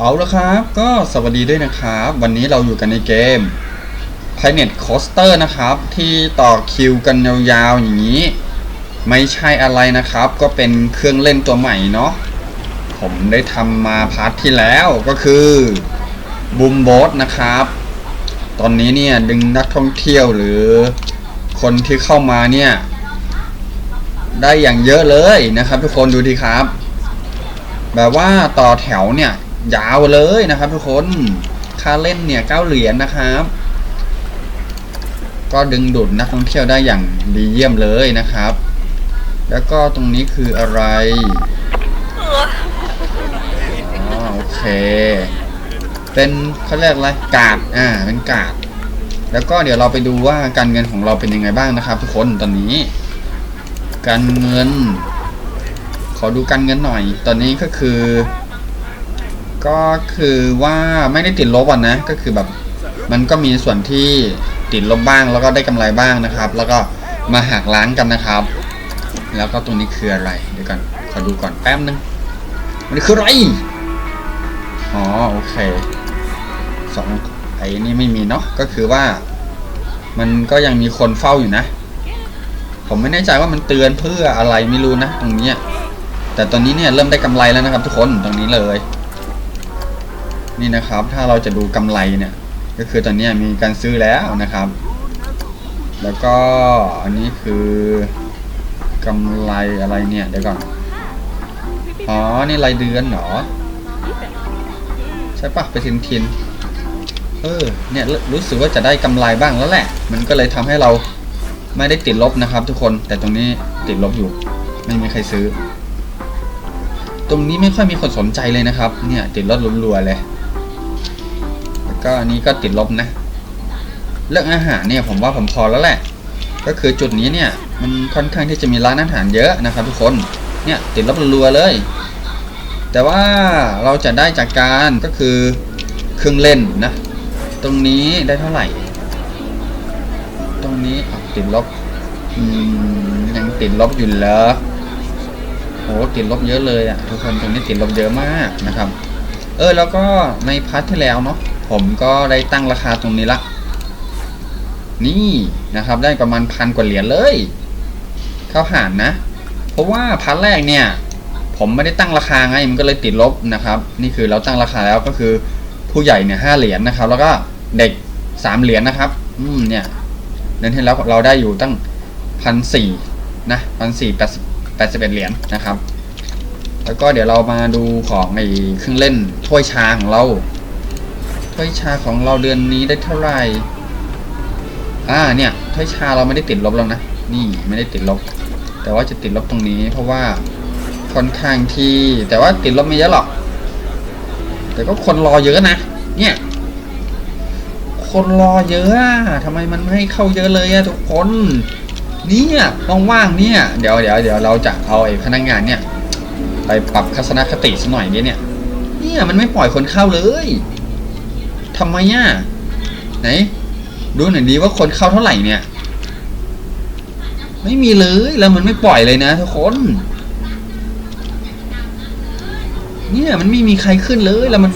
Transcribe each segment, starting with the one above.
เอาละครับ ก็สวัสดีด้วยนะครับ วันนี้เราอยู่กันในเกม Planet Coaster นะครับ ที่ต่อคิวกันยาวๆอย่างนี้ ไม่ใช่อะไรนะครับ ก็เป็นเครื่องเล่นตัวใหม่เนาะผมได้ทำมาพาร์ทที่แล้วก็คือบูมโบสนะครับ ตอนนี้เนี่ยดึงนักท่องเที่ยวหรือคนที่เข้ามาเนี่ย ได้อย่างเยอะเลยนะครับ ทุกคนดูดีครับ แบบว่าต่อแถวเนี่ย ยาวเลยนะครับ ทุกคนค่าเล่นเนี่ยเก้าเหรียญนะครับ ก็ดึงดูดนักท่องเที่ยวได้อย่างดีเยี่ยมเลยนะครับ แล้วก็ตรงนี้คืออะไรอ๋อโอเค เป็นเขาเรียกอะไรกาดอ่าเป็นกาดแล้วก็เดี๋ยวเราไปดูว่าการเงินของเราเป็นยังไงบ้างนะครับ ทุกคนตอนนี้ การเงิน ขอดูการเงินหน่อย ตอนนี้ก็คือ ก็คือว่าไม่ได้ติดลบอะนะ ก็คือแบบมันก็มีส่วนที่ติดลบบ้างแล้วก็ได้กำไรบ้างนะครับ แล้วก็มาหักล้างกันนะครับ แล้วก็ตรงนี้คืออะไรเดี๋ยวก่อนขอดูก่อนแป๊บนึงมันคืออะไรอ๋อโอเคสองไอ้นี่ไม่มีเนาะก็คือว่า มันก็ยังมีคนเฝ้าอยู่นะ ผมไม่แน่ใจว่ามันเตือนเพื่ออะไรไม่รู้นะ ตรงนี้แต่ตอนนี้เนี่ยเริ่มได้กำไรแล้วนะครับ ทุกคนตรงนี้เลย นี่นะครับ ถ้าเราจะดูกำไรเนี่ย ก็คือตอนนี้มีการซื้อแล้วนะครับ แล้วก็อันนี้คือกำไรอะไรเนี่ยเดี๋ยวก่อน อ๋อ นี่รายเดือนเหรอ ใช่ปะไปทินทินเออ เนี่ยรู้สึกว่าจะได้กำไรบ้างแล้วแหละ มันก็เลยทำให้เราไม่ได้ติดลบนะครับ ทุกคน แต่ตรงนี้ติดลบอยู่ ไม่มีใครซื้อ ตรงนี้ไม่ค่อยมีคนสนใจเลยนะครับ เนี่ยติดลบรัวๆเลยแล้ว ก็อันนี้ก็ติดลบนะ เรื่องอาหารเนี่ยผมว่าผมพอแล้วแหละ ก็คือจุดนี้เนี่ยมันค่อนข้างที่จะมีร้านอาหารเยอะนะครับ ทุกคนเนี่ยติดลบรัวเลย แต่ว่าเราจะได้จากการก็คือเครื่องเล่นนะ ตรงนี้ได้เท่าไหร่ ตรงนี้อะติดลบยังติดลบอยู่เหรอโหติดลบเยอะเลยอะทุกคนตรงนี้ติดลบเยอะมากนะครับ เออแล้วก็ในพาร์ทที่แล้วเนาะ ผมก็ได้ตั้งราคาตรงนี้ละ นี่นะครับได้ประมาณพันกว่าเหรียญเลย เข้าหารนะ เพราะว่าพาร์ทแรกเนี่ย ผมไม่ได้ตั้งราคาไงมันก็เลยติดลบนะครับ นี่คือเราตั้งราคาแล้วก็คือผู้ใหญ่เนี่ยห้าเหรียญนะครับ แล้วก็เด็กสามเหรียญนะครับ อืมเนี่ยเดือนที่แล้วเราได้อยู่ตั้งพันสี่นะพันสี่แปดสิบแปดสิบเอ็ดเหรียญนะครับ แล้วก็เดี๋ยวเรามาดูของไอ้เครื่องเล่นถ้วยชาของเรา ถ้วยชาของเราเดือนนี้ได้เท่าไหร่ อ่าเนี่ยถ้วยชาเราไม่ได้ติดลบแล้วนะ นี่ไม่ได้ติดลบ แต่ว่าจะติดลบตรงนี้ เพราะว่าค่อนข้างที่ แต่ว่าติดลบไม่เยอะหรอก แต่ก็คนรอเยอะนะ เนี่ย คนรอเยอะอะทำไมมันไม่ให้เข้าเยอะเลยอะทุกคน เนี่ยว่างๆเนี่ย เดี๋ยวเดี๋ยวเดี๋ยวเราจะเอาไอ้พนักงานเนี่ย ไปปรับทัศนคติสักหน่อยดิเนี่ย เนี่ยมันไม่ปล่อยคนเข้าเลย ทำไมอะไหน ดูหน่อยดีว่าคนเข้าเท่าไหร่เนี่ย ไม่มีเลยแล้วมันไม่ปล่อยเลยนะทุกคน เนี่ยมันไม่มีใครขึ้นเลยแล้วมัน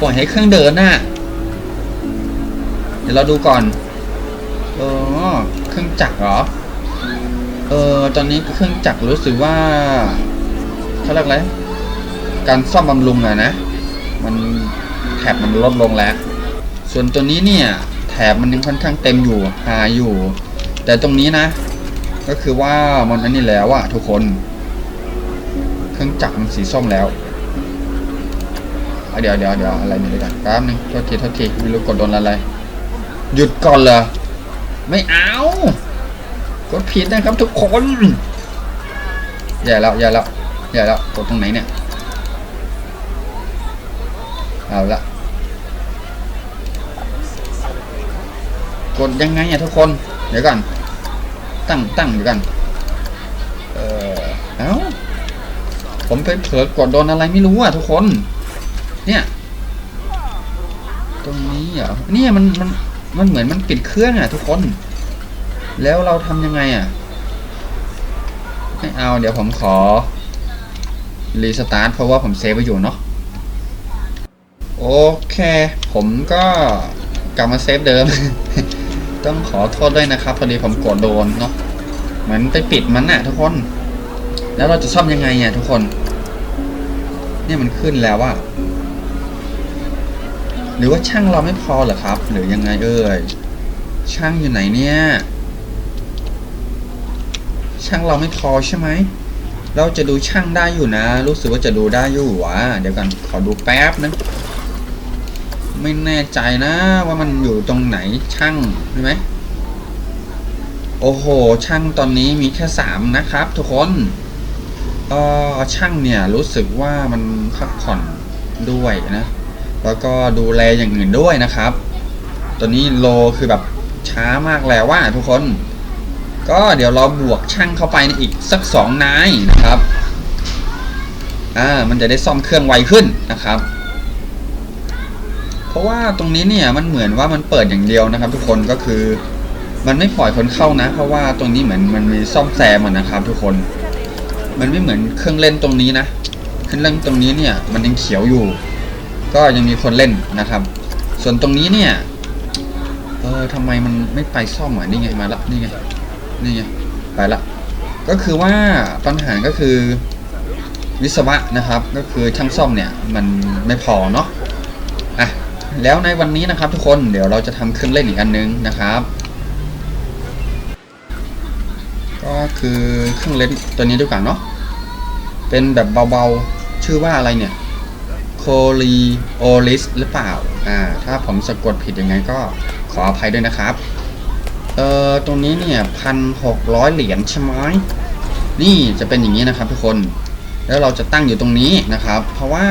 ปล่อยให้เครื่องเดินน่ะเดี๋ยวเราดูก่อนเออเครื่องจักรเหรอ เออตอนนี้เครื่องจักรรู้สึกว่าเขาเรียกอะไร การซ่อมบำรุงอะนะ มันแถบมันลดลงแล้ว ส่วนตัวนี้เนี่ยแถบมันยังค่อนข้างเต็มอยู่หาอยู่ แต่ตรงนี้นะ ก็คือว่ามันอันนี้แล้วอะทุกคน เครื่องจักรมันสีส้มแล้วเดี๋ยวเดี๋ยวเดี๋ยวอะไรนี่ยเดี๋ยก่อนแป๊บนึงโทษทีโทษทีไม่รู้กดโดนอะไร หยุดก่อนเหรอ ไม่เอา กดผิดนะครับทุกคนแย่แล้วแย่แล้วแย่แล้วกดตรงไหนเนี่ย เอาละ กดยังไงอะทุกคน เดี๋ยวก่อนตั้งตั้งเดี๋ยวก่อนเออเอ้า ผมไปเผลอกดโดนอะไรไม่รู้อะทุกคน เนี่ย ตรงนี้เหรอ เนี่ยมันมันมันเหมือนมันปิดเครื่องอะทุกคน แล้วเราทำยังไงอะ ไม่เอา เดี๋ยวผมขอรีสตาร์ทเพราะว่าผมเซฟไว้อยู่เนาะโอเค ผมก็กลับมาเซฟเดิม ต้องขอโทษด้วยนะครับ พอดีผมกดโดนเนาะเหมือนไปปิดมันน่ะทุกคน แล้วเราจะซ่อมยังไงอะทุกคน เนี่ยมันขึ้นแล้วว่าหรือว่าช่างเราไม่พอเหรอครับ หรือยังไงเอ่ยช่างอยู่ไหนเนี่ย ช่างเราไม่พอใช่ไหมเราจะดูช่างได้อยู่นะ รู้สึกว่าจะดูได้อยู่วะเดี๋ยวกันขอดูแป๊บนึง ไม่แน่ใจนะว่ามันอยู่ตรงไหนช่างใช่ไหมโอ้โห ช่างตอนนี้มีแค่สามนะครับ ทุกคนเออช่างเนี่ยรู้สึกว่ามันพักผ่อนด้วยนะ แล้วก็ดูแลอย่างอื่นด้วยนะครับตัวนี้โลคือแบบช้ามากแล้วว่าทุกคน ก็เดี๋ยวเราบวกช่างเข้าไปในอีกสักสองนายนะครับ อ่า มันจะได้ซ่อมเครื่องไวขึ้นนะครับ เพราะว่าตรงนี้เนี่ยมันเหมือนว่ามันเปิดอย่างเดียวนะครับ ทุกคนก็คือ มันไม่ปล่อยคนเข้านะ เพราะว่าตรงนี้เหมือนมันมีซ่อมแซมอะนะครับ ทุกคน มันไม่เหมือนเครื่องเล่นตรงนี้นะเครื่องเล่นตรงนี้เนี่ย มันยังเขียวอยู่ ก็ยังมีคนเล่นนะครับ ส่วนตรงนี้เนี่ยเออทำไมมันไม่ไปซ่อมอะนี่ไงมาละนี่ไงนี่ไงไปละก็คือว่าปัญหาก็คือวิศวะนะครับ ก็คือช่างซ่อมเนี่ย มันไม่พอเนาะอะ แล้วในวันนี้นะครับทุกคนเดี๋ยวเราจะทำเครื่องเล่นอีกอันนึงนะครับ ก็คือเครื่องเล่นตัวนี้ด้วยกันเนาะเป็นแบบเบาๆชื่อว่าอะไรเนี่ยโคลีโอลิสหรือเปล่าอ่าถ้าผมสะกดผิดยังไงก็ขออภัยด้วยนะครับเอ่อตรงนี้เนี่ยพันหกร้อยเหรียญใช่ไหมนี่จะเป็นอย่างนี้นะครับทุกคน แล้วเราจะตั้งอยู่ตรงนี้นะครับ เพราะว่า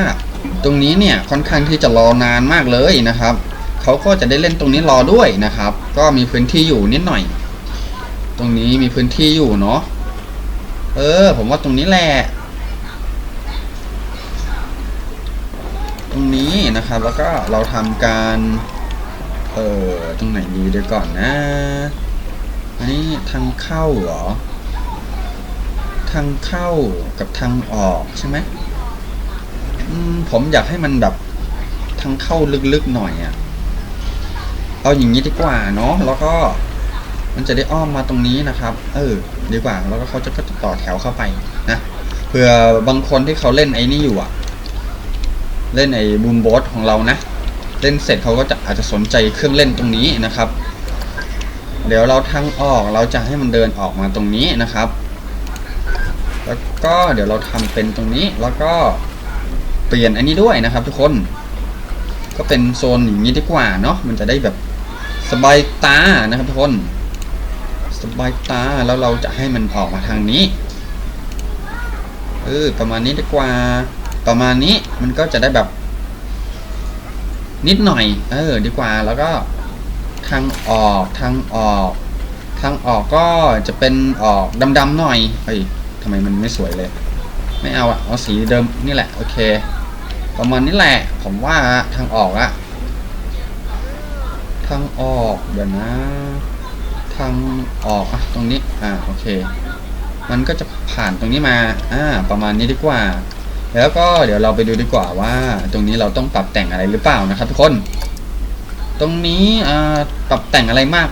ตรงนี้เนี่ยค่อนข้างที่จะรอนานมากเลยนะครับเขาก็จะได้เล่นตรงนี้รอด้วยนะครับ ก็มีพื้นที่อยู่นิดหน่อย ตรงนี้มีพื้นที่อยู่เนาะเออ ผมว่าตรงนี้แหละตรงนี้นะครับแล้วก็เราทำการเออตรงไหนดีเดี๋ยวก่อนนะอันนี้ทางเข้าเหรอ ทางเข้ากับทางออกใช่ไหมอืม ผมอยากให้มันแบบทางเข้าลึกๆหน่อยอะ่ะเอาอย่างนี้ดีกว่าเนาะแล้วก็มันจะได้อ้อมมาตรงนี้นะครับ เออ ดีกว่า แล้วก็เขาจะก็จะต่อแถวเข้าไปนะเผื่อบางคนที่เขาเล่นไอ้นี่อยู่อะเล่นไอ้บูมโบสของเรานะ เล่นเสร็จเขาก็จะอาจจะสนใจเครื่องเล่นตรงนี้นะครับ เดี๋ยวเราทางออกเราจะให้มันเดินออกมาตรงนี้นะครับ แล้วก็เดี๋ยวเราทำเป็นตรงนี้แล้วก็ เปลี่ยนอันนี้ด้วยนะครับ ทุกคน ก็เป็นโซนอย่างนี้ดีกว่าเนาะมันจะได้แบบสบายตานะครับทุกคนสบายตาแล้วเราจะให้มันออกมาทางนี้เออประมาณนี้ดีกว่า ประมาณนี้มันก็จะได้แบบ นิดหน่อย เออ ดีกว่าแล้วก็ทางออกทางออกทางออกก็จะเป็นออกดำๆหน่อยเฮ้ยทำไมมันไม่สวยเลย ไม่เอาอะเอาสีเดิมนี่แหละ โอเค ประมาณนี้แหละ ผมว่าทางออกอะทางออกเดี๋ยวนะทางออกอะตรงนี้อ่าโอเค มันก็จะผ่านตรงนี้มาอ่าประมาณนี้ดีกว่า แล้วก็เดี๋ยวเราไปดูดีกว่าว่า ตรงนี้เราต้องปรับแต่งอะไรหรือเปล่านะครับทุกคน ตรงนี้อ่าปรับแต่งอะไรมาก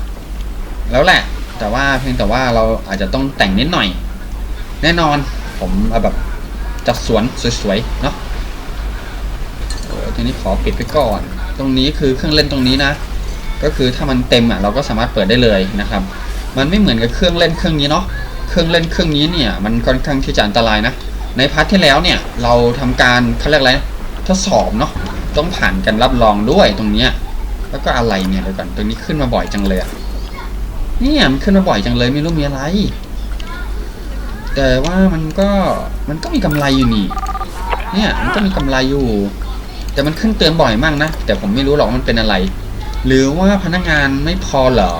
แล้วแหละ แต่ว่าเพียงแต่ว่าเราอาจจะต้องแต่งนิดหน่อย แน่นอนผมแบบจัดสวนสวยๆเนาะ ออทีนี้ขอปิดไปก่อน ตรงนี้คือเครื่องเล่นตรงนี้นะ ก็คือถ้ามันเต็มอะเราก็สามารถเปิดได้เลยนะครับ มันไม่เหมือนกับเครื่องเล่นเครื่องนี้เนาะ เครื่องเล่นเครื่องนี้เนี่ยมันค่อนข้างที่จะอันตรายนะ ในพาร์ทที่แล้วเนี่ยเราทำการเขาเรียกอะไรทดสอบเนาะ ต้องผ่านการรับรองด้วยตรงเนี้ย แล้วก็อะไรเนี่ยเดี๋ยวก่อนตรงนี้ขึ้นมาบ่อยจังเลยอะเนี่ยมันขึ้นมาบ่อยจังเลยไม่รู้มีอะไร แต่ว่ามันก็มันก็มีกำไรอยู่นี่เนี่ยมันก็มีกำไรอยู่ แต่มันขึ้นเตือนบ่อยมากนะ แต่ผมไม่รู้หรอกมันเป็นอะไร หรือว่าพนักงานไม่พอเหรอ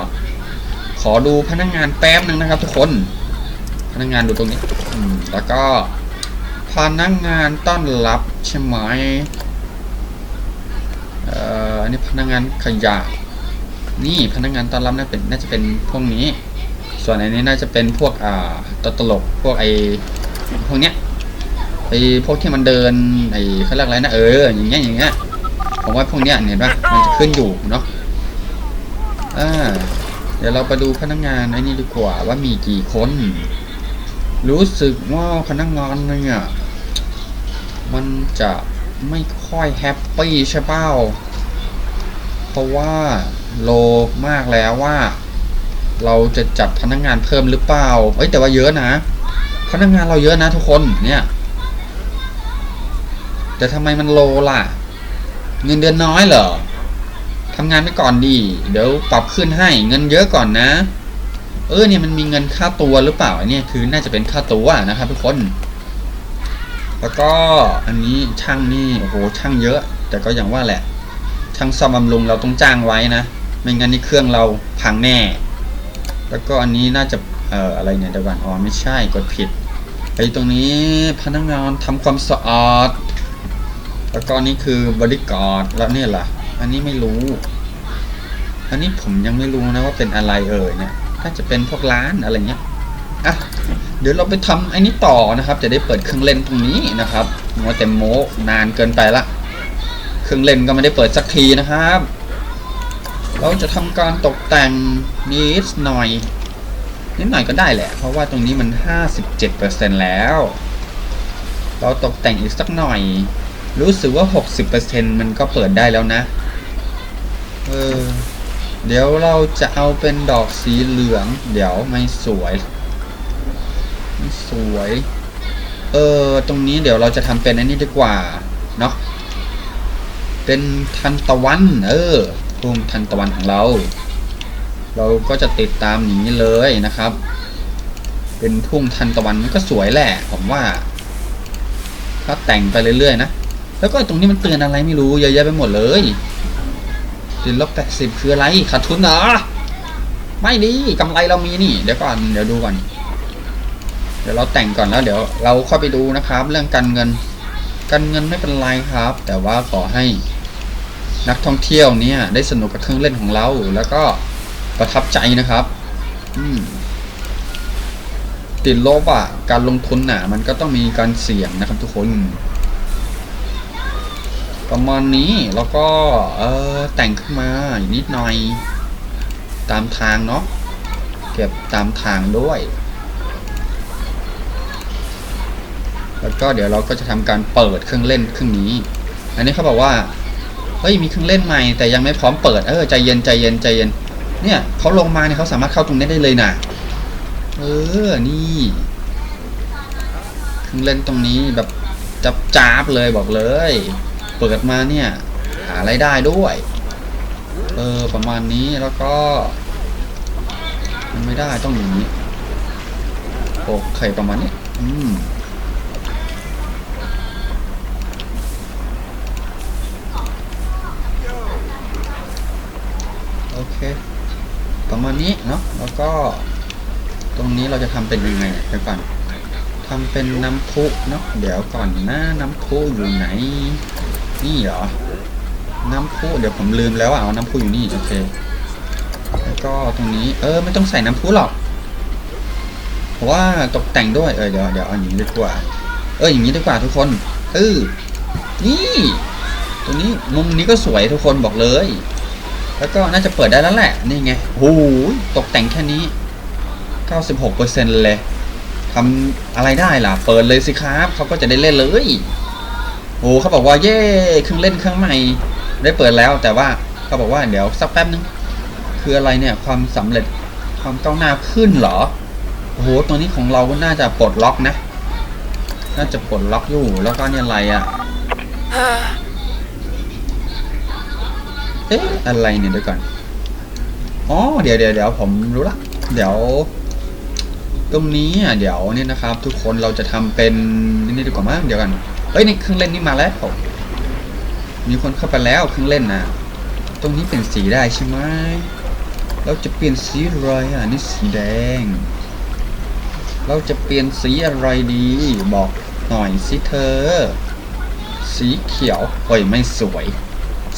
ขอดูพนักงานแป๊บนึงนะครับ ทุกคน พนักงานดูตรงนี้อืมแล้วก็พนักงานต้อนรับใช่ไหมเอ่ออันนี้พนักงานขยะ นี่พนักงานต้อนรับน่าเป็นน่าจะเป็นพวกนี้ ส่วนอันนี้น่าจะเป็นพวกอ่าตตลกพวกไอพวกเนี้ย ไอพวกที่มันเดินไอเขาเรียกอะไรนะเอออย่างเงี้ยอย่างเงี้ยผมว่าพวกเนี้ยเห็นปะมันจะขึ้นอยู่เนาะอ่าเดี๋ยวเราไปดูพนักงานไอ้นี่ดีกว่าว่ามีกี่คน รู้สึกว่าพนักงานเนี่ยมันจะไม่ค่อยแฮปปี้ใช่เปล่าเพราะว่าโลมากแล้วว่า เราจะจัดพนักงานเพิ่มหรือเปล่าเอ้ยแต่ว่าเยอะนะ พนักงานเราเยอะนะทุกคนเนี่ย แต่ทำไมมันโลล่ะ เงินเดือนน้อยเหรอทำงานไปก่อนดี เดี๋ยวปรับขึ้นให้เงินเยอะก่อนนะ เออเนี่ยมันมีเงินค่าตัวหรือเปล่าอันเนี่ยคือน่าจะเป็นค่าตัวนะครับทุกคน แล้วก็อันนี้ช่างนี่โอ้โหช่างเยอะ แต่ก็อย่างว่าแหละ ช่างซ่อมบำรุงเราต้องจ้างไว้นะ ไม่งั้นนี่เครื่องเราพังแน่ แล้วก็อันนี้น่าจะเอ่ออะไรเนี่ยเดี๋ยวก่อนอ๋อไม่ใช่กดผิดไอ้ตรงนี้พนักงานทำความสะอาด แล้วก็นี่คือบริกรแล้วเนี่ยล่ะ อันนี้ไม่รู้ อันนี้ผมยังไม่รู้นะว่าเป็นอะไรเอ่ยเนี่ยน่าจะเป็นพวกร้านอะไรเงี้ยอะเดี๋ยวเราไปทำไอ้นี้ต่อนะครับ จะได้เปิดเครื่องเล่นตรงนี้นะครับมัวแต่โมนานเกินไปละ เครื่องเล่นก็ไม่ได้เปิดสักทีนะครับ เราจะทำการตกแต่งนิดหน่อยนิดหน่อยก็ได้แหละ เพราะว่าตรงนี้มัน 57%แล้ว เราตกแต่งอีกสักหน่อย รู้สึกว่า 60%มันก็เปิดได้แล้วนะ เออ เดี๋ยวเราจะเอาเป็นดอกสีเหลือง เดี๋ยวไม่สวยไม่สวย เออ ตรงนี้เดี๋ยวเราจะทำเป็นอันนี้ดีกว่า เนาะ เป็นทันตะวัน เออภูมิทันตะวันของเรา เราก็จะติดตามอย่างนี้เลยนะครับ เป็นทุ่งทันตะวันมันก็สวยแหละผมว่าถ้าแต่งไปเรื่อยๆนะ แล้วก็ตรงนี้มันเตือนอะไรไม่รู้เยอะแยะไปหมดเลยติดลบแปดสิบคืออะไรขาดทุนเหรอ ไม่ดีกำไรเรามีนี่ เดี๋ยวก่อนเดี๋ยวดูก่อน เดี๋ยวเราแต่งก่อนแล้ว เดี๋ยวเราค่อยไปดูนะครับ เรื่องการเงิน การเงินไม่เป็นไรครับ แต่ว่าขอให้นักท่องเที่ยวเนี่ย ได้สนุกกับเครื่องเล่นของเรา แล้วก็ประทับใจนะครับ อืมติดลบอะ การลงทุนน่ะ มันก็ต้องมีการเสี่ยงนะครับทุกคน ประมาณนี้แล้วก็เออแต่งขึ้นมานิดหน่อย ตามทางเนาะเก็บตามทางด้วย แล้วก็เดี๋ยวเราก็จะทำการเปิดเครื่องเล่นเครื่องนี้ อันนี้เขาบอกว่าเฮ้ยมีเครื่องเล่นใหม่แต่ยังไม่พร้อมเปิดเออใจเย็นใจเย็นใจเย็น เนี่ยเขาลงมาเนี่ยเขาสามารถเข้าตรงนี้ได้เลยนะเออนี่เครื่องเล่นตรงนี้แบบจับจ้าบเลยบอกเลย เปิดมาเนี่ย หาไรายได้ด้วย เออ ประมาณนี้แล้วก็ มันไม่ได้ต้องอย่างนี้โอเคประมาณนี้ อืมโอเค ประมาณนี้เนาะแล้วก็ ตรงนี้เราจะทำเป็นยังไงเนี่ยเดี๋ยวก่อนทำเป็นน้ำพุเนาะเดี๋ยวก่อนนะ น้ำพุอยู่ไหน นี่เหรอ น้ำพุเดี๋ยวผมลืมแล้วอะเอาน้ำพุอยู่นี่โอเค แล้วก็ตรงนี้ เออไม่ต้องใส่น้ำพุหรอกเพราะว่าตกแต่งด้วย เออเดี๋ยวเดี๋ยวเอาอย่างนี้ดีกว่า เอออย่างนี้ดีกว่าทุกคนเออนี่ตรงนี้มุมนี้ก็สวยทุกคนบอกเลย แล้วก็น่าจะเปิดได้แล้วแหละ นี่ไงโอ้โหตกแต่งแค่นี้ 96%เลยทำอะไรได้ล่ะ เปิดเลยสิครับ เขาก็จะได้เล่นเลย โอ้เขาบอกว่าเย่เครื่องเล่นเครื่องใหม่ได้เปิดแล้ว แต่ว่าเขาบอกว่าเดี๋ยวสักแป๊บนึงคืออะไรเนี่ยความสำเร็จความก้าวหน้าขึ้นเหรอโอ้โหตัวนี้ของเราก็น่าจะปลดล็อกนะ น่าจะปลดล็อกอยู่แล้วก็เนี่ยอะไรอะ่ะเอ๊ะอะไรเนี่ยเดี๋ยวก่อนอ๋อเดี๋ยวเดี๋ยวเดี๋ยวผมรู้ละเดี๋ยว ตรงนี้อะเดี๋ยวเนี่ยนะครับ ทุกคนเราจะทำเป็นนี่ดีกว่ามั้งเดี๋ยวกัน เฮ้ยนี่เครื่องเล่นนี่มาแล้วมีคนเข้าไปแล้วเครื่องเล่นนะตรงนี้เปลี่ยนสีได้ใช่ไหมเราจะเปลี่ยนสีอะไรอะนี่สีแดง เราจะเปลี่ยนสีอะไรดี บอกหน่อยสิเธอ สีเขียวเฮ้ยไม่สวย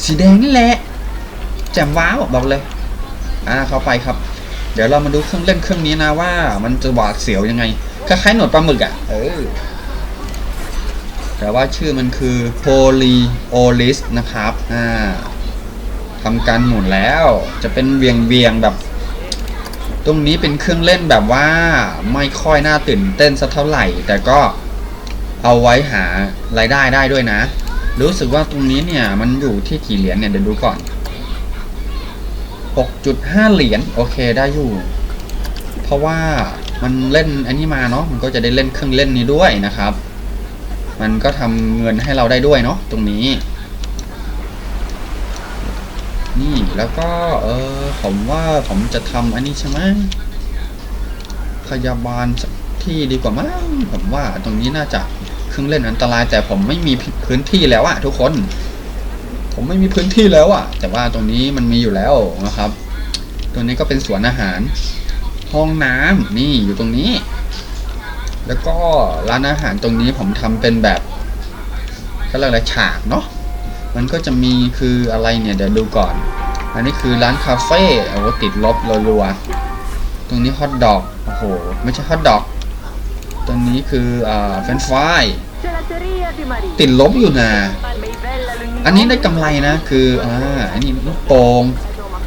สีแดงนี่แหละแจ่มว้าวบอกเลย อ่าเข้าไปครับ เดี๋ยวเรามาดูเครื่องเล่นเครื่องนี้นะว่า มันจะหวาดเสียวยังไงคล้ายๆหนวดปลาหมึกอะ เออ แต่ว่าชื่อมันคือ Polyolis นะครับอ่าทำการหมุนแล้วจะเป็นเวียงเวียงแบบ ตรงนี้เป็นเครื่องเล่นแบบว่าไม่ค่อยน่าตื่นเต้นสักเท่าไหร่ แต่ก็เอาไว้หารายได้ได้ด้วยนะ รู้สึกว่าตรงนี้เนี่ยมันอยู่ที่กี่เหรียญเนี่ยเดี๋ยวดูก่อน 6.5 เหรียญโอเคได้อยู่ เพราะว่ามันเล่นอันนี้มาเนาะมันก็จะได้เล่นเครื่องเล่นนี้ด้วยนะครับ มันก็ทำเงินให้เราได้ด้วยเนาะตรงนี้ นี่แล้วก็เออผมว่าผมจะทำอันนี้ใช่ไหมพยาบาลสักที่ดีกว่ามั้งผมว่าตรงนี้น่าจะเครื่องเล่นอันตรายแต่ผมไม่มีพื้นที่แล้วอะทุกคน ผมไม่มีพื้นที่แล้วอะแต่ว่าตรงนี้มันมีอยู่แล้วนะครับ ตรงนี้ก็เป็นสวนอาหาร ห้องน้ำนี่อยู่ตรงนี้ แล้วก็ร้านอาหารตรงนี้ผมทำเป็นแบบก็เรียกอะไรฉากเนาะมันก็จะมีคืออะไรเนี่ย เดี๋ยวดูก่อน อันนี้คือร้านคาเฟ่โอ้โหติดลบรัวๆตรงนี้ฮอทดอกโอ้โหไม่ใช่ฮอทดอกตรงนี้คืออ่าเฟรนฟรายติดลบอยู่นะอันนี้ได้กำไรนะคืออ่าอันนี้ลูกโป่ง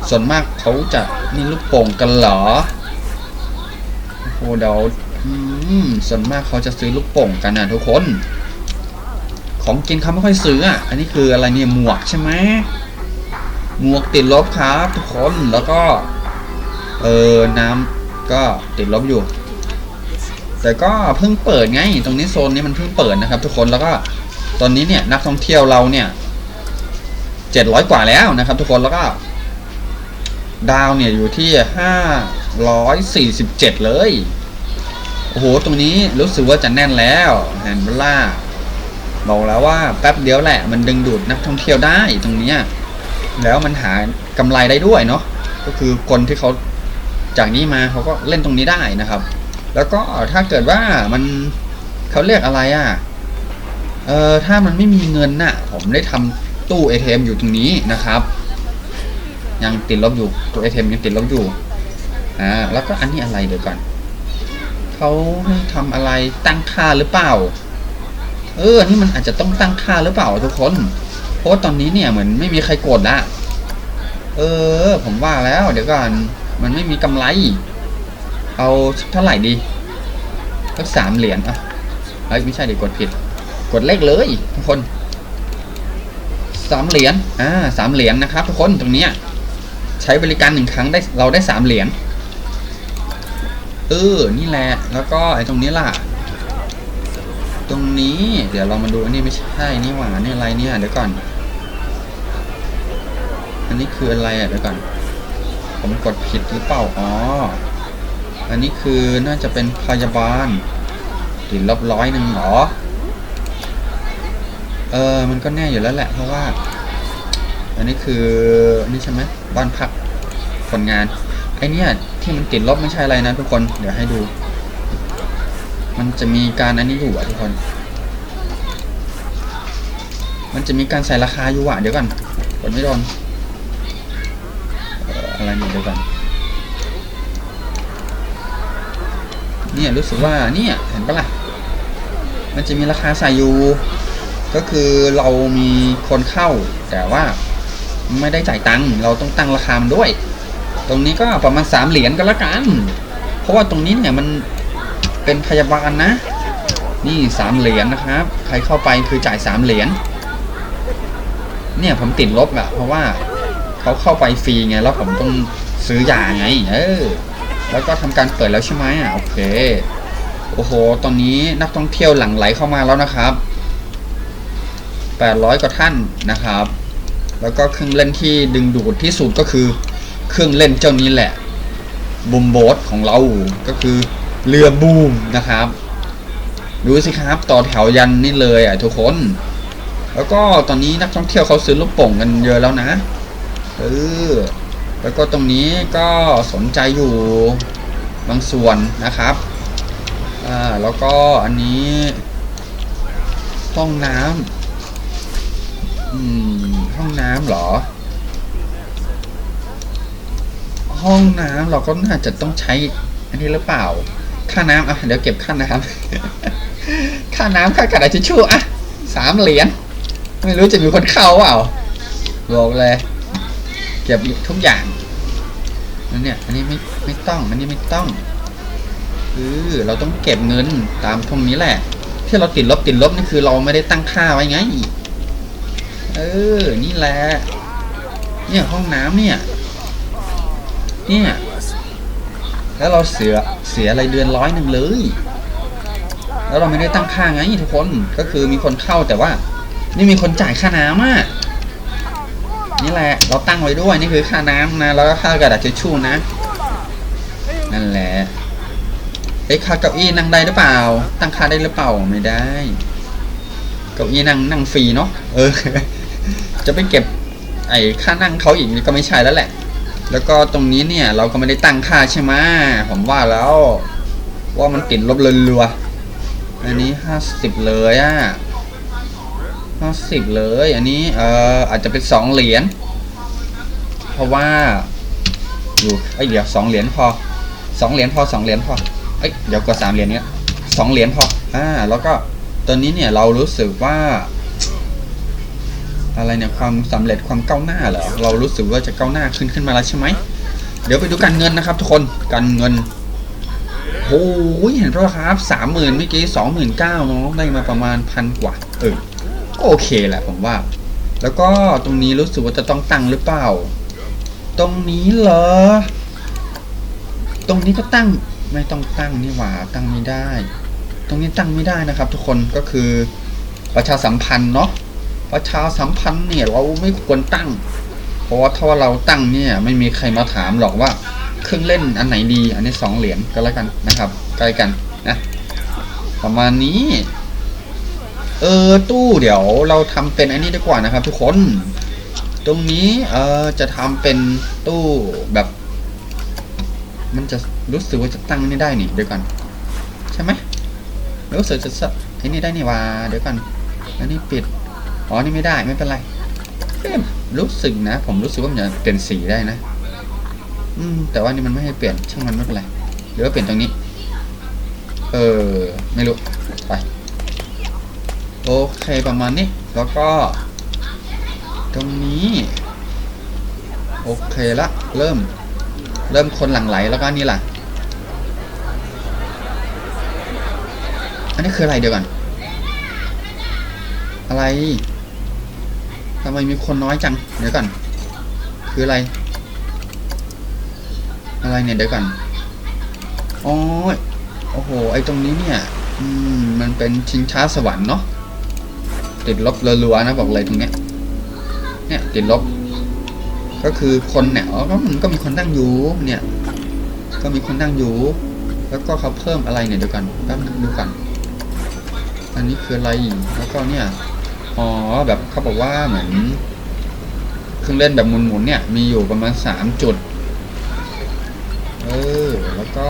ส่วนมากเขาจะนี่ลูกโป่งกันเหรอโอ้โหเดี๋ยว อืมส่วนมากเขาจะซื้อลูกโป่งกันนะทุกคน ของกินเขาไม่ค่อยซื้ออะ อันนี้คืออะไรเนี่ยหมวกใช่ไหมหมวกติดลบครับทุกคนแล้วก็ เออน้ำก็ติดลบอยู่ แต่ก็เพิ่งเปิดไง ตรงนี้โซนนี้มันเพิ่งเปิดนะครับ ทุกคนแล้วก็ตอนนี้เนี่ยนักท่องเที่ยวเราเนี่ยเจ็ดร้อยกว่าแล้วนะครับ ทุกคนแล้วก็ ดาวเนี่ยอยู่ที่ห้าร้อยสี่สิบเจ็ดเลย โอ้โห ตรงนี้รู้สึกว่าจะแน่นแล้วแฮนเบล่าบอกแล้วว่าแป๊บเดียวแหละ มันดึงดูดนักท่องเที่ยวได้ตรงเนี้ยแล้วมันหากำไรได้ด้วยเนาะก็คือคนที่เขาจากนี้มาเขาก็เล่นตรงนี้ได้นะครับ แล้วก็ถ้าเกิดว่ามันเขาเรียกอะไรอะเออถ้ามันไม่มีเงินน่ะ ผมได้ทำตู้ ATM อยู่ตรงนี้นะครับ ยังติดลบอยู่ตู้ ATM ยังติดลบอยู่อ่าแล้วก็อันนี้อะไรเดี๋ยวก่อน เขาให้ทำอะไรตั้งค่าหรือเปล่า เออ นี่มันอาจจะต้องตั้งค่าหรือเปล่าทุกคน เพราะตอนนี้เนี่ยเหมือนไม่มีใครกดละ เออ ผมว่าแล้วเดี๋ยวก่อน มันไม่มีกำไร เอาเท่าไหร่ดีสักสามเหรียญอะเฮ้ยไม่ใช่เดี๋ยวกดผิด กดเลขเลยทุกคนสามเหรียญ อ่าสามเหรียญนะครับทุกคนตรงเนี้ยใช้บริการหนึ่งครั้งได้เราได้สามเหรียญ เออ นี่แหละ แล้วก็ไอ้ตรงนี้ล่ะ ตรงนี้ เดี๋ยวเรามาดูอันนี้ไม่ใช่นี่หว่านี่อะไรเนี่ยเดี๋ยวก่อน อันนี้คืออะไรอะเดี๋ยวก่อน ผมกดผิดหรือเปล่า อ๋อ อันนี้คือน่าจะเป็นพยาบาลติดลบร้อยหนึ่งหรอ เออ มันก็แน่อยู่แล้วแหละ เพราะว่า อันนี้คือ นี่ใช่ไหมบ้านพักคนงาน ไอเนี้ย ที่มันติดลบไม่ใช่อะไรนะทุกคน เดี๋ยวให้ดู มันจะมีการอันนี้อยู่อะทุกคน มันจะมีการใส่ราคาอยู่อะเดี๋ยวก่อนกดไม่โดนเอออะไรเนี่ยเดี๋ยวก่อนเนี่ยรู้สึกว่าเนี่ยเห็นปะล่ะ มันจะมีราคาใส่อยู่ก็คือเรามีคนเข้าแต่ว่าไม่ได้จ่ายตังค์เราต้องตั้งราคามด้วย ตรงนี้ก็ประมาณสามเหรียญก็แล้วกัน เพราะว่าตรงนี้เนี่ยมันเป็นพยาบาลนะ นี่สามเหรียญนะครับ ใครเข้าไปคือจ่ายสามเหรียญ เนี่ยผมติดลบอะเพราะว่าเขาเข้าไปฟรีไง แล้วผมต้องซื้อยาไง เออ แล้วก็ทำการเปิดแล้วใช่ไหมอะโอเค โอ้โห ตอนนี้นักท่องเที่ยวหลั่งไหลเข้ามาแล้วนะครับ800กว่าท่านนะครับ แล้วก็เครื่องเล่นที่ดึงดูดที่สุดก็คือ เครื่องเล่นเจ้านี้แหละบูมโบสของเราก็คือเรือบูมนะครับ ดูสิครับต่อแถวยันนี่เลยอะทุกคน แล้วก็ตอนนี้นักท่องเที่ยวเขาซื้อลูกโป่งกันเยอะแล้วนะเออแล้วก็ตรงนี้ก็สนใจอยู่บางส่วนนะครับอ่าแล้วก็อันนี้ห้องน้ำอืมห้องน้ำเหรอ ห้องน้ำเราก็น่าจะต้องใช้ อันนี้หรือเปล่า ค่าน้ำอะเดี๋ยวเก็บค่าน้ำค่าน้ำค่ากระดาษทิชชู่อะสามเหรียญไม่รู้จะมีคนเข้าเปล่าบอกเลย เก็บทุกอย่างนั่นเนี่ยอันนี้ไม่ไม่ต้องอันนี้ไม่ต้องเออเราต้องเก็บเงินตามตรงนี้แหละ ที่เราติดลบติดลบนี่คือเราไม่ได้ตั้งค่าไว้ไงเออนี่แหละเนี่ยห้องน้ำเนี่ย เนี่ยแล้วเราเสียเสียอะไรเดือนร้อยหนึ่งเลย แล้วเราไม่ได้ตั้งค่าไงทุกคนก็คือมีคนเข้าแต่ว่า นี่มีคนจ่ายค่าน้ำอะนี่แหละ เราตั้งไว้ด้วยนี่คือค่าน้ำนะแล้วก็ค่ากระดาษทิชชู่นะนั่นแหละเอ้ยค่าเก้าอี้นั่งได้หรือเปล่า ตั้งค่าได้หรือเปล่าไม่ได้เก้าอี้นั่งนั่งฟรีเนาะเออ จะไปเก็บ ไอ้ค่านั่งเขาอีกนี่ก็ไม่ใช่แล้วแหละ แล้วก็ตรงนี้เนี่ยเราก็ไม่ได้ตั้งค่าใช่ไหมผมว่าแล้วว่ามันติดลบเรัวๆอันนี้ห้าสิบเลยอะห้าสิบเลย อันนี้เอออาจจะเป็นสองเหรียญเพราะว่าอยู่ไอ้เดี๋ยวสองเหรียญพอสองเหรียญพอสองเหรียญพอเอ้ยเดี๋ยวก็สามเหรียญเนี้ยสองเหรียญพออ่าแล้วก็ตอนนี้เนี่ยเรารู้สึกว่า อะไรเนี่ยความสำเร็จความก้าวหน้าเหรอเรารู้สึกว่าจะก้าวหน้าขึ้นขึ้นมาแล้วใช่ไหมเดี๋ยวไปดูการเงินนะครับทุกคนการเงินโอ้ยเห็นป่ะครับสามหมื่นเมื่อกี้สองหมื่นเก้าเนาะได้มาประมาณพันกว่าเออก็โอเคแหละผมว่า แล้วก็ตรงนี้รู้สึกว่าจะต้องตั้งหรือเปล่า ตรงนี้เหรอ ตรงนี้ก็ตั้งไม่ต้องตั้งนี่หว่าตั้งไม่ได้ ตรงนี้ตั้งไม่ได้นะครับ ทุกคนก็คือประชาสัมพันธ์เนาะ ประชาสัมพันธ์เนี่ยเราไม่ควรตั้ง เพราะว่าถ้าว่าเราตั้งเนี่ยไม่มีใครมาถามหรอกว่าเครื่องเล่นอันไหนดี อันนี้สองเหรียญก็แล้วกันนะครับ ใกล้กันนะประมาณนี้ เออตู้เดี๋ยวเราทำเป็นอันนี้ดีกว่านะครับ ทุกคน ตรงนี้เออจะทำเป็นตู้แบบ มันจะรู้สึกว่าจะตั้งนี่ได้นี่เดี๋ยวก่อนใช่ไหมรู้สึกจะสะไอ้นี่ได้นี่ว่าเดี๋ยวก่อนอันนี้ปิด อ๋อ นี่ไม่ได้ไม่เป็นไรเอ๊ะรู้สึกนะ ผมรู้สึกว่ามันจะเปลี่ยนสีได้นะ อืม แต่ว่านี่มันไม่ให้เปลี่ยน ช่างมันไม่เป็นไร หรือว่าเปลี่ยนตรงนี้ เออ ไม่รู้ ไป โอเคประมาณนี้ แล้วก็ ตรงนี้ โอเคละ เริ่ม เริ่มคนหลั่งไหลแล้วก็นี่ล่ะ อันนี้คืออะไรเดี๋ยวก่อน อะไร ทำไมมีคนน้อยจัง เดี๋ยวก่อน คืออะไร อะไรเนี่ยเดี๋ยวก่อนอ๋อโอ้โห ไอตรงนี้เนี่ย อืม มันเป็นชิงช้าสวรรค์เนาะ ติดลบรัวๆนะบอกเลยตรงเนี้ย เนี่ยติดลบ ก็คือคนเนี่ยอ๋อก็มันก็มีคนนั่งอยู่ เนี่ย ก็มีคนนั่งอยู่ แล้วก็เขาเพิ่มอะไรเนี่ยเดี๋ยวก่อนแป๊บนึงดูก่อนอันนี้คืออะไร แล้วก็เนี่ย อ๋อแบบเขาบอกว่าเหมือนเครื่องเล่นแบบหมุนๆเนี่ย มีอยู่ประมาณสามจุด เออ แล้วก็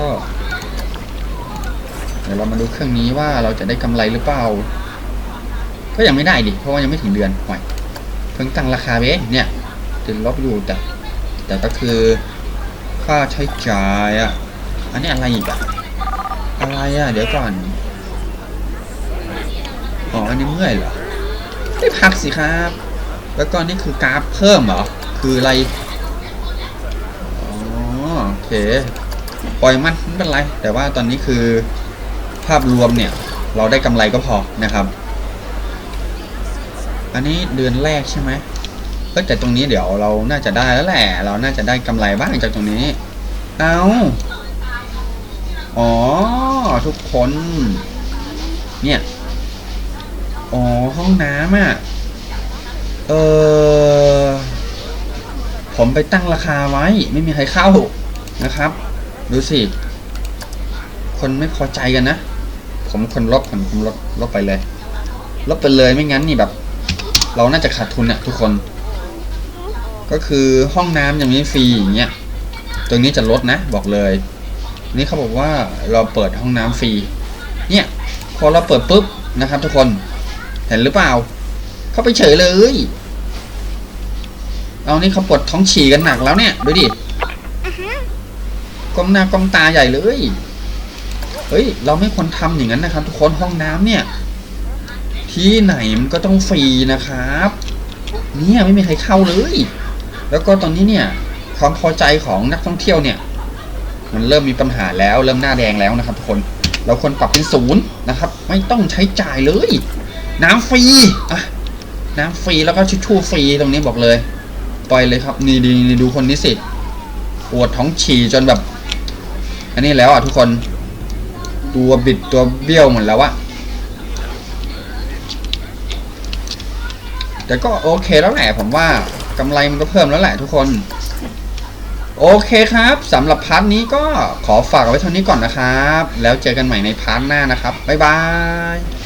เดี๋ยวเรามาดูเครื่องนี้ว่าเราจะได้กำไรหรือเปล่า ก็ยังไม่ได้ดิ เพราะว่ายังไม่ถึงเดือนห่วยเพิ่งตั้งราคาเองเนี่ยติดลบอยู่แต่ แต่ก็คือค่าใช้จ่ายอะ อันนี้อะไรอีกอะอะไรอะเดี๋ยวก่อน อ๋อ อันนี้เมื่อยเหรอ ไม่พักสิครับ แล้วก็นี่คือกราฟเพิ่มเหรอ คืออะไร อ๋อโอเค ปล่อยมันไม่เป็นไร แต่ว่าตอนนี้คือภาพรวมเนี่ย เราได้กำไรก็พอนะครับ อันนี้เดือนแรกใช่ไหมเอ้ยแต่ตรงนี้เดี๋ยวเราน่าจะได้แล้วแหละ เราน่าจะได้กำไรบ้างจากตรงนี้ เอาอ๋อ ทุกคน เนี่ย อ๋อ ห้องน้ำอะ เออ ผมไปตั้งราคาไว้ ไม่มีใครเข้านะครับ ดูสิ คนไม่พอใจกันนะ ผมคนลบผมผมลบลบไปเลย ลบไปเลยไม่งั้นนี่แบบ เราน่าจะขาดทุนอะทุกคน ก็คือห้องน้ำอยังไม่ฟรีอย่างเงี้ย ตรงนี้จะลดนะ บอกเลย นี่เขาบอกว่าเราเปิดห้องน้ำฟรี เนี่ย พอเราเปิดปุ๊บนะครับทุกคน เห็นหรือเปล่า เข้าไปเฉยเลย เอานี่เขาปวดท้องฉี่กันหนักแล้วเนี่ย ดูดิก้มหน้าก้มตาใหญ่เลย เฮ้ย เราไม่ควรทำอย่างนั้นนะครับ ทุกคนห้องน้ำเนี่ยทที่ไหนมันก็ต้องฟรีนะครับ เนี่ยไม่มีใครเข้าเลย แล้วก็ตอนนี้เนี่ย ความพอใจของนักท่องเที่ยวเนี่ย มันเริ่มมีปัญหาแล้วเริ่มหน้าแดงแล้วนะครับทุกคน เราควรปรับเป็นศูนย์นะครับ ไม่ต้องใช้จ่ายเลย น้ำฟรีอะน้ำฟรีแล้วก็ชิชชู่ฟรีตรงนี้บอกเลยปล่อยเลยครับนี่ดีนี่ดูคนนี้สิปวดท้องฉี่จนแบบ อันนี้แล้วอะทุกคนตัวบิดตัวเบี้ยวหมดแล้วอะแต่ก็โอเคแล้วแหละผมว่ากำไรมันก็เพิ่มแล้วแหละทุกคน โอเคครับสำหรับพาร์ทนี้ก็ขอฝากไว้เท่านี้ก่อนนะครับ แล้วเจอกันใหม่ในพาร์ทหน้านะครับ บ๊ายบาย